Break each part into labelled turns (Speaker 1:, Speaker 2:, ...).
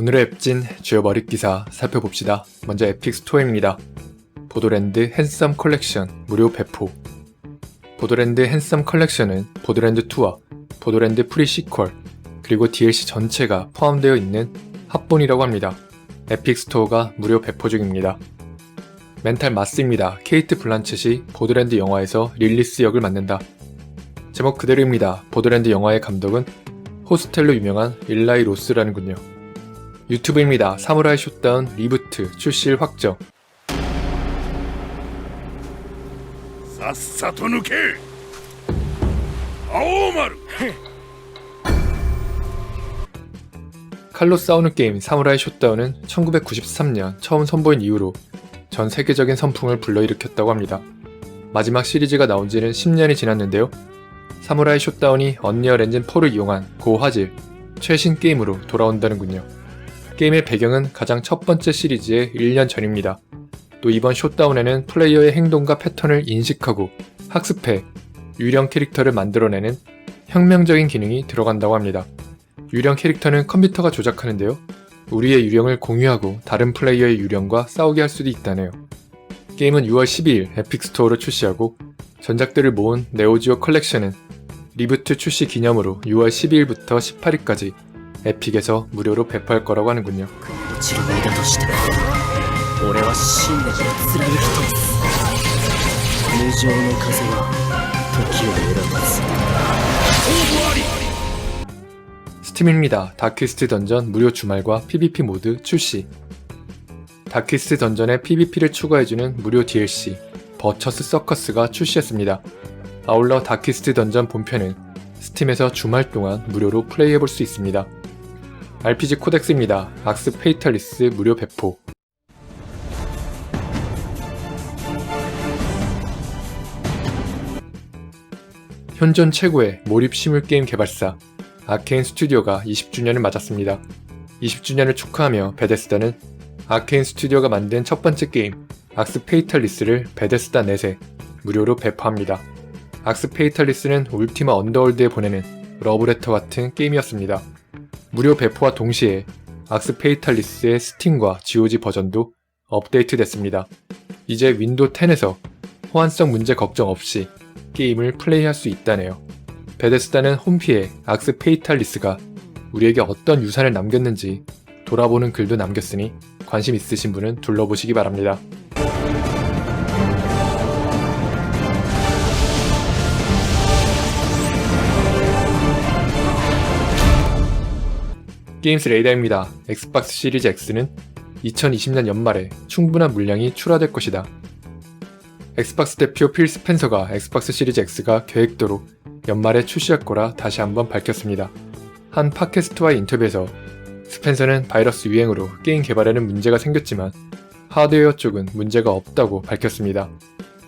Speaker 1: 오늘의 앱진 주요 머릿 기사 살펴봅시다. 먼저 에픽 스토어입니다. 보도랜드 핸섬 컬렉션 무료 배포. 보도랜드 핸섬 컬렉션은 보도랜드 2와 보도랜드 프리 시퀄 그리고 DLC 전체가 포함되어 있는 합본이라고 합니다. 에픽 스토어가 무료 배포 중입니다. 멘탈 마스입니다. 케이트 블란쳇이 보드랜드 영화에서 릴리스 역을 맡는다. 제목 그대로입니다. 보드랜드 영화의 감독은 호스텔로 유명한 일라이 로스라는군요. 유튜브입니다. 사무라이 쇼다운 리부트 출시일 확정.
Speaker 2: 샅샅토 누케 아오마루
Speaker 1: 칼로 싸우는 게임 사무라이 쇼다운은 1993년 처음 선보인 이후로 전 세계적인 선풍을 불러일으켰다고 합니다. 마지막 시리즈가 나온 지는 10년이 지났는데요. 사무라이 쇼다운이 언리얼 엔진 4를 이용한 고화질 최신 게임으로 돌아온다는군요. 게임의 배경은 가장 첫 번째 시리즈의 1년 전입니다. 또 이번 숏다운에는 플레이어의 행동과 패턴을 인식하고 학습해 유령 캐릭터를 만들어내는 혁명적인 기능이 들어간다고 합니다. 유령 캐릭터는 컴퓨터가 조작하는데요. 우리의 유령을 공유하고 다른 플레이어의 유령과 싸우게 할 수도 있다네요. 게임은 6월 12일 에픽 스토어로 출시하고 전작들을 모은 네오지오 컬렉션은 리부트 출시 기념으로 6월 12일부터 18일까지 에픽에서 무료로 배포할 거라고 하는군요.
Speaker 3: 落ちる身だとしても俺は信念を貫き通す無情の風は時を選ばず
Speaker 1: 스팀입니다. 다키스트 던전 무료 주말과 PVP 모드 출시. 다키스트 던전에 PVP를 추가해주는 무료 DLC 버처스 서커스가 출시했습니다. 아울러 다키스트 던전 본편은 스팀에서 주말 동안 무료로 플레이해볼 수 있습니다. RPG 코덱스입니다. 악스 페이탈리스 무료 배포. 현존 최고의 몰입 시뮬 게임 개발사 아케인 스튜디오가 20주년을 맞았습니다. 20주년을 축하하며 베데스다는 아케인 스튜디오가 만든 첫 번째 게임 악스 페이탈리스를 베데스다 넷에 무료로 배포합니다. 악스 페이탈리스는 울티마 언더월드에 보내는 러브레터 같은 게임이었습니다. 무료 배포와 동시에 악스 페이탈리스의 스팀과 GOG 버전도 업데이트됐습니다. 이제 윈도우 10에서 호환성 문제 걱정 없이 게임을 플레이할 수 있다네요. 베데스다는 홈피에 악스 페이탈리스가 우리에게 어떤 유산을 남겼는지 돌아보는 글도 남겼으니 관심 있으신 분은 둘러보시기 바랍니다. 게임스 레이더입니다. 엑스박스 시리즈 X는 2020년 연말에 충분한 물량이 출하될 것이다. 엑스박스 대표 필 스펜서가 엑스박스 시리즈 X가 계획대로 연말에 출시할 거라 다시 한번 밝혔습니다. 한 팟캐스트와의 인터뷰에서 스펜서는 바이러스 유행으로 게임 개발에는 문제가 생겼지만 하드웨어 쪽은 문제가 없다고 밝혔습니다.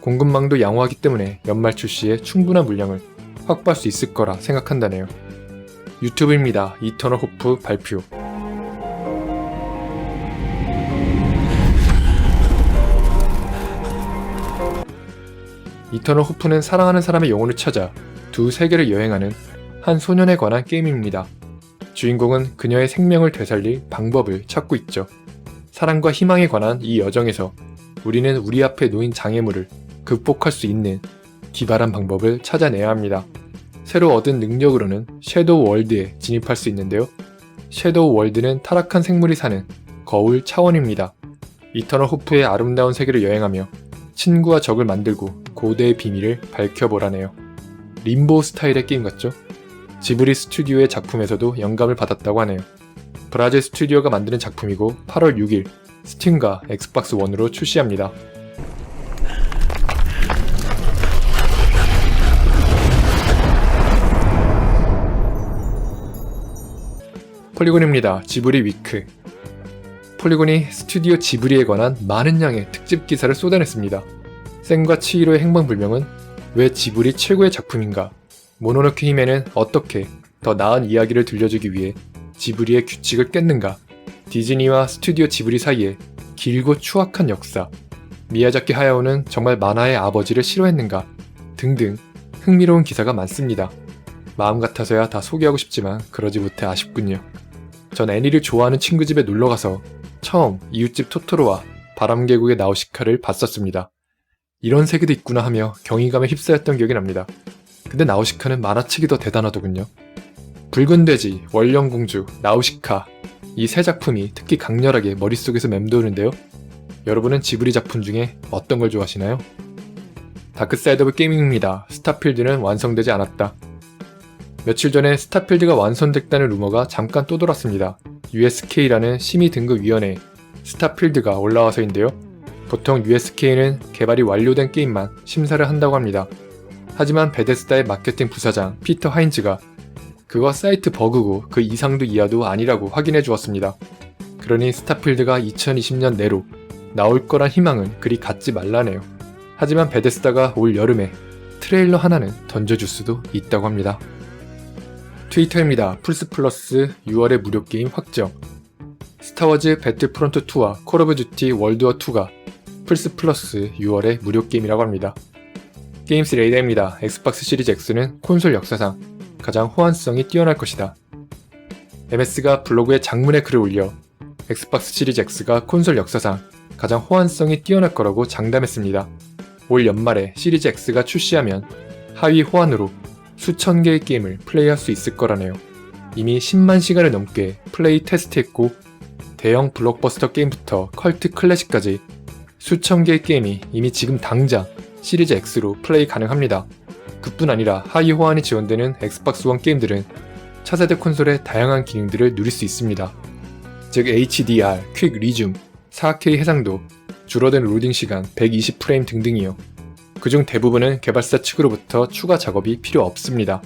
Speaker 1: 공급망도 양호하기 때문에 연말 출시에 충분한 물량을 확보할 수 있을 거라 생각한다네요. 유튜브입니다. 이터널 호프 발표. 이터널 호프는 사랑하는 사람의 영혼을 찾아 두 세계를 여행하는 한 소년에 관한 게임입니다. 주인공은 그녀의 생명을 되살릴 방법을 찾고 있죠. 사랑과 희망에 관한 이 여정에서 우리는 우리 앞에 놓인 장애물을 극복할 수 있는 기발한 방법을 찾아내야 합니다. 새로 얻은 능력으로는 섀도우 월드에 진입할 수 있는데요. 섀도우 월드는 타락한 생물이 사는 거울 차원입니다. 이터널 호프의 아름다운 세계를 여행하며 친구와 적을 만들고 고대의 비밀을 밝혀보라네요. 림보 스타일의 게임 같죠? 지브리 스튜디오의 작품에서도 영감을 받았다고 하네요. 브라질 스튜디오가 만드는 작품이고 8월 6일 스팀과 엑스박스 1으로 출시합니다. 폴리곤입니다. 지브리 위크. 폴리곤이 스튜디오 지브리에 관한 많은 양의 특집 기사를 쏟아냈습니다. 센과 치히로의 행방불명은 왜 지브리 최고의 작품인가? 모노노케 히메는 어떻게 더 나은 이야기를 들려주기 위해 지브리의 규칙을 깼는가? 디즈니와 스튜디오 지브리 사이에 길고 추악한 역사. 미야자키 하야오는 정말 만화의 아버지를 싫어했는가? 등등 흥미로운 기사가 많습니다. 마음 같아서야 다 소개하고 싶지만 그러지 못해 아쉽군요. 전 애니를 좋아하는 친구 집에 놀러 가서 처음 이웃집 토토로와 바람계곡의 나우시카를 봤었습니다. 이런 세계도 있구나 하며 경이감에 휩싸였던 기억이 납니다. 근데 나우시카는 만화책이 더 대단하더군요. 붉은 돼지, 월령공주, 나우시카 이 세 작품이 특히 강렬하게 머릿속에서 맴도는데요. 여러분은 지브리 작품 중에 어떤 걸 좋아하시나요? 다크사이드 오브 게이밍입니다. 스타필드는 완성되지 않았다. 며칠 전에 스타필드가 완성됐다는 루머가 잠깐 또 돌았습니다. USK라는 심의 등급 위원회에 스타필드가 올라와서인데요. 보통 USK는 개발이 완료된 게임만 심사를 한다고 합니다. 하지만 베데스다의 마케팅 부사장 피터 하인즈가 그거 사이트 버그고 그 이상도 이하도 아니라고 확인해 주었습니다. 그러니 스타필드가 2020년 내로 나올 거란 희망은 그리 갖지 말라네요. 하지만 베데스다가 올 여름에 트레일러 하나는 던져줄 수도 있다고 합니다. 트위터입니다. 플스 플러스 6월의 무료 게임 확정. 스타워즈 배틀프론트 2와 콜 오브 듀티 월드워 2가 플스 플러스 6월의 무료 게임이라고 합니다. 게임스 레이더입니다. 엑스박스 시리즈 X는 콘솔 역사상 가장 호환성이 뛰어날 것이다. MS가 블로그에 장문의 글을 올려 엑스박스 시리즈 X가 콘솔 역사상 가장 호환성이 뛰어날 거라고 장담했습니다. 올 연말에 시리즈 X가 출시하면 하위 호환으로 수천 개의 게임을 플레이할 수 있을 거라네요. 이미 10만 시간을 넘게 플레이 테스트했고 대형 블록버스터 게임부터 컬트 클래식까지 수천 개의 게임이 이미 지금 당장 시리즈 X로 플레이 가능합니다. 그뿐 아니라 하위 호환이 지원되는 엑스박스 원 게임들은 차세대 콘솔의 다양한 기능들을 누릴 수 있습니다. 즉 HDR, 퀵 리줌, 4K 해상도, 줄어든 로딩 시간 120프레임 등등이요. 그중 대부분은 개발사 측으로부터 추가 작업이 필요 없습니다.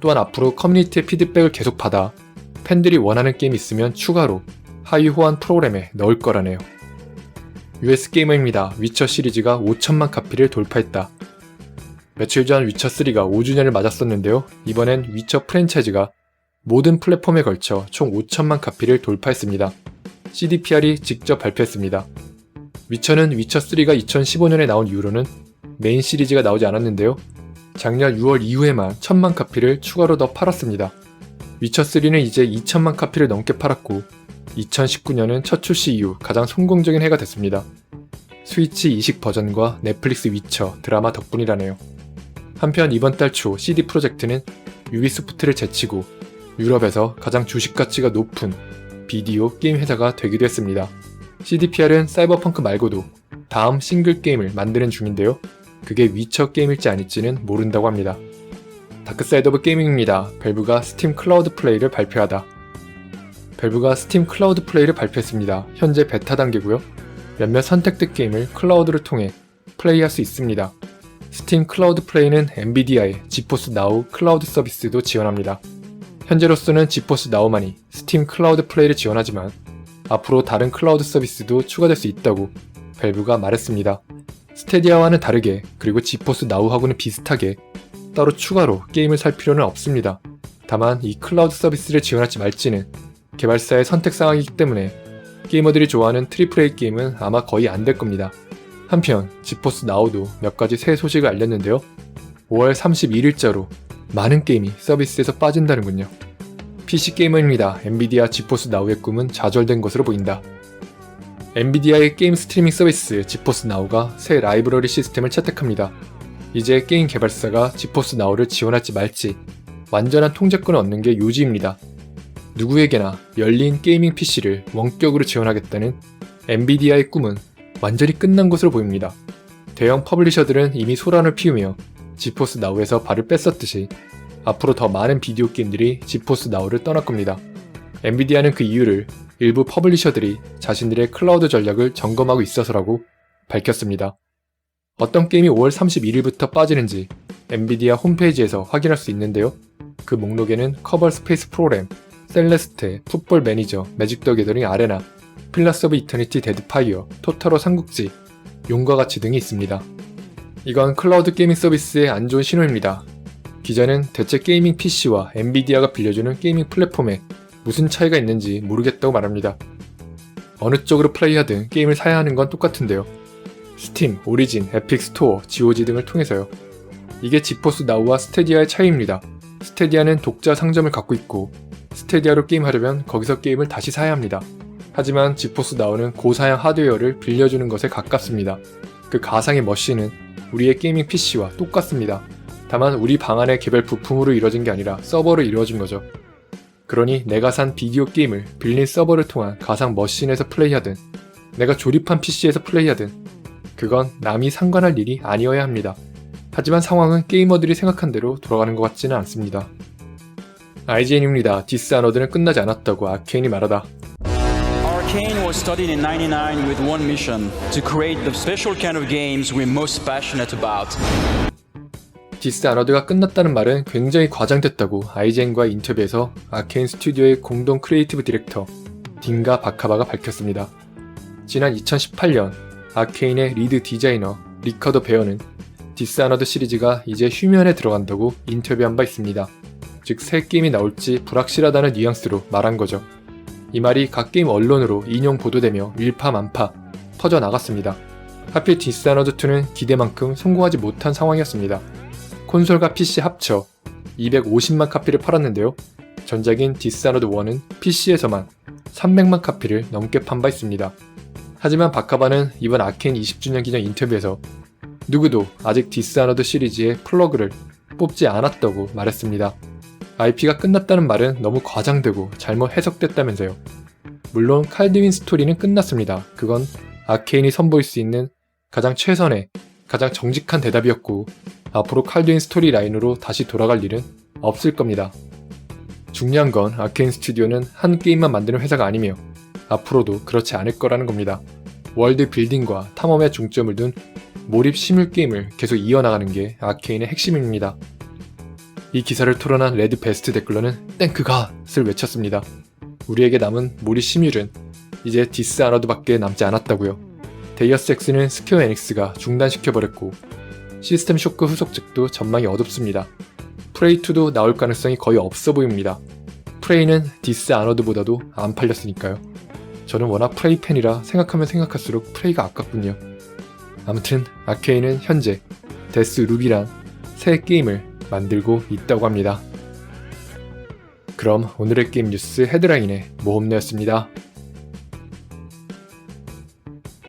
Speaker 1: 또한 앞으로 커뮤니티의 피드백을 계속 받아 팬들이 원하는 게임이 있으면 추가로 하위 호환 프로그램에 넣을 거라네요. US 게이머입니다. 위쳐 시리즈가 5천만 카피를 돌파했다. 며칠 전 위쳐3가 5주년을 맞았었는데요. 이번엔 위쳐 프랜차이즈가 모든 플랫폼에 걸쳐 총 5천만 카피를 돌파했습니다. CDPR이 직접 발표했습니다. 위쳐는 위쳐3가 2015년에 나온 이후로는 메인 시리즈가 나오지 않았는데요. 작년 6월 이후에만 1000만 카피를 추가로 더 팔았습니다. 위쳐3는 이제 2000만 카피를 넘게 팔았고 2019년은 첫 출시 이후 가장 성공적인 해가 됐습니다. 스위치 이식 버전과 넷플릭스 위쳐 드라마 덕분이라네요. 한편 이번 달 초 CD 프로젝트는 유비소프트를 제치고 유럽에서 가장 주식 가치가 높은 비디오 게임 회사가 되기도 했습니다. CDPR은 사이버펑크 말고도 다음 싱글 게임을 만드는 중인데요. 그게 위쳐 게임일지 아닐지는 모른다고 합니다. 다크사이드 오브 게이밍입니다. 밸브가 스팀 클라우드 플레이를 발표하다. 밸브가 스팀 클라우드 플레이를 발표했습니다. 현재 베타 단계고요. 몇몇 선택된 게임을 클라우드를 통해 플레이할 수 있습니다. 스팀 클라우드 플레이는 엔비디아의 지포스 나우 클라우드 서비스도 지원합니다. 현재로서는 지포스 나우만이 스팀 클라우드 플레이를 지원하지만 앞으로 다른 클라우드 서비스도 추가될 수 있다고 밸브가 말했습니다. 스테디아와는 다르게 그리고 지포스 나우하고는 비슷하게 따로 추가로 게임을 살 필요는 없습니다. 다만 이 클라우드 서비스를 지원할지 말지는 개발사의 선택 사항이기 때문에 게이머들이 좋아하는 트리플 A 게임은 아마 거의 안 될 겁니다. 한편 지포스 나우도 몇 가지 새 소식을 알렸는데요. 5월 31일자로 많은 게임이 서비스에서 빠진다는군요. PC 게이머입니다. 엔비디아 지포스 나우의 꿈은 좌절된 것으로 보인다. 엔비디아의 게임 스트리밍 서비스 지포스 나우가 새 라이브러리 시스템을 채택합니다. 이제 게임 개발사가 지포스 나우를 지원할지 말지 완전한 통제권을 얻는 게 요지입니다. 누구에게나 열린 게이밍 PC를 원격으로 지원하겠다는 엔비디아의 꿈은 완전히 끝난 것으로 보입니다. 대형 퍼블리셔들은 이미 소란을 피우며 지포스 나우에서 발을 뺐었듯이 앞으로 더 많은 비디오 게임들이 지포스 나우를 떠날 겁니다. 엔비디아는 그 이유를 일부 퍼블리셔들이 자신들의 클라우드 전략을 점검하고 있어서라고 밝혔습니다. 어떤 게임이 5월 31일부터 빠지는지 엔비디아 홈페이지에서 확인할 수 있는데요. 그 목록에는 커버 스페이스 프로그램, 셀레스테, 풋볼 매니저, 매직 더 게더링 아레나, 필라스 오브 이터니티 데드파이어, 토타로 삼국지, 용과 같이 등이 있습니다. 이건 클라우드 게이밍 서비스의 안 좋은 신호입니다. 기자는 대체 게이밍 PC와 엔비디아가 빌려주는 게이밍 플랫폼에 무슨 차이가 있는지 모르겠다고 말합니다. 어느 쪽으로 플레이하든 게임을 사야 하는 건 똑같은데요. 스팀, 오리진, 에픽 스토어, GOG 등을 통해서요. 이게 지포스 나우와 스테디아의 차이입니다. 스테디아는 독자 상점을 갖고 있고 스테디아로 게임하려면 거기서 게임을 다시 사야 합니다. 하지만 지포스 나오는 고사양 하드웨어를 빌려주는 것에 가깝습니다. 그 가상의 머신은 우리의 게이밍 PC와 똑같습니다. 다만 우리 방 안의 개별 부품으로 이루어진 게 아니라 서버로 이루어진 거죠. 그러니 내가 산 비디오 게임을 빌린 서버를 통한 가상 머신에서 플레이하든 내가 조립한 PC에서 플레이하든 그건 남이 상관할 일이 아니어야 합니다. 하지만 상황은 게이머들이 생각한 대로 돌아가는 것 같지는 않습니다. IGN입니다. 디스 아너드는 끝나지 않았다고 아케인이 말하다.
Speaker 4: Arcane was started in 99 with one mission to create the special kind of games we're most passionate about.
Speaker 1: 디스 아너드가 끝났다는 말은 굉장히 과장됐다고 IGN과 인터뷰에서 아케인 스튜디오의 공동 크리에이티브 디렉터 딘가 바카바가 밝혔습니다. 지난 2018년 아케인의 리드 디자이너 리커더 베어는 디스 아너드 시리즈가 이제 휴면에 들어간다고 인터뷰한 바 있습니다. 즉 새 게임이 나올지 불확실하다는 뉘앙스로 말한 거죠. 이 말이 각 게임 언론으로 인용 보도되며 일파만파 퍼져 나갔습니다. 하필 디스아너드2는 기대만큼 성공하지 못한 상황이었습니다. 콘솔과 PC 합쳐 250만 카피를 팔았는데요. 전작인 디스아너드 1은 PC에서만 300만 카피를 넘게 판바 있습니다. 하지만 바카바는 이번 아케인 20주년 기념 인터뷰에서 누구도 아직 디스아너드 시리즈의 플러그를 뽑지 않았다고 말했습니다. IP가 끝났다는 말은 너무 과장되고 잘못 해석됐다면서요. 물론 칼드윈 스토리는 끝났습니다. 그건 아케인이 선보일 수 있는 가장 최선의, 가장 정직한 대답이었고 앞으로 칼드윈 스토리 라인으로 다시 돌아갈 일은 없을 겁니다. 중요한 건 아케인 스튜디오는 한 게임만 만드는 회사가 아니며 앞으로도 그렇지 않을 거라는 겁니다. 월드 빌딩과 탐험에 중점을 둔 몰입 시뮬 게임을 계속 이어나가는 게 아케인의 핵심입니다. 이 기사를 토론한 레드 베스트 댓글러는 땡크갓을 외쳤습니다. 우리에게 남은 몰입 시뮬은 이제 디스 아너드밖에 남지 않았다고요. 데이어스 엑스는 스퀘어 에닉스가 중단시켜버렸고 시스템 쇼크 후속작도 전망이 어둡습니다. 프레이2도 나올 가능성이 거의 없어 보입니다. 프레이는 디스 아너드보다도 안 팔렸으니까요. 저는 워낙 프레이 팬이라 생각하면 생각할수록 프레이가 아깝군요. 아무튼 아케인은 현재 데스 루비란 새 게임을 만들고 있다고 합니다. 그럼 오늘의 게임 뉴스 헤드라인의 모험내였습니다.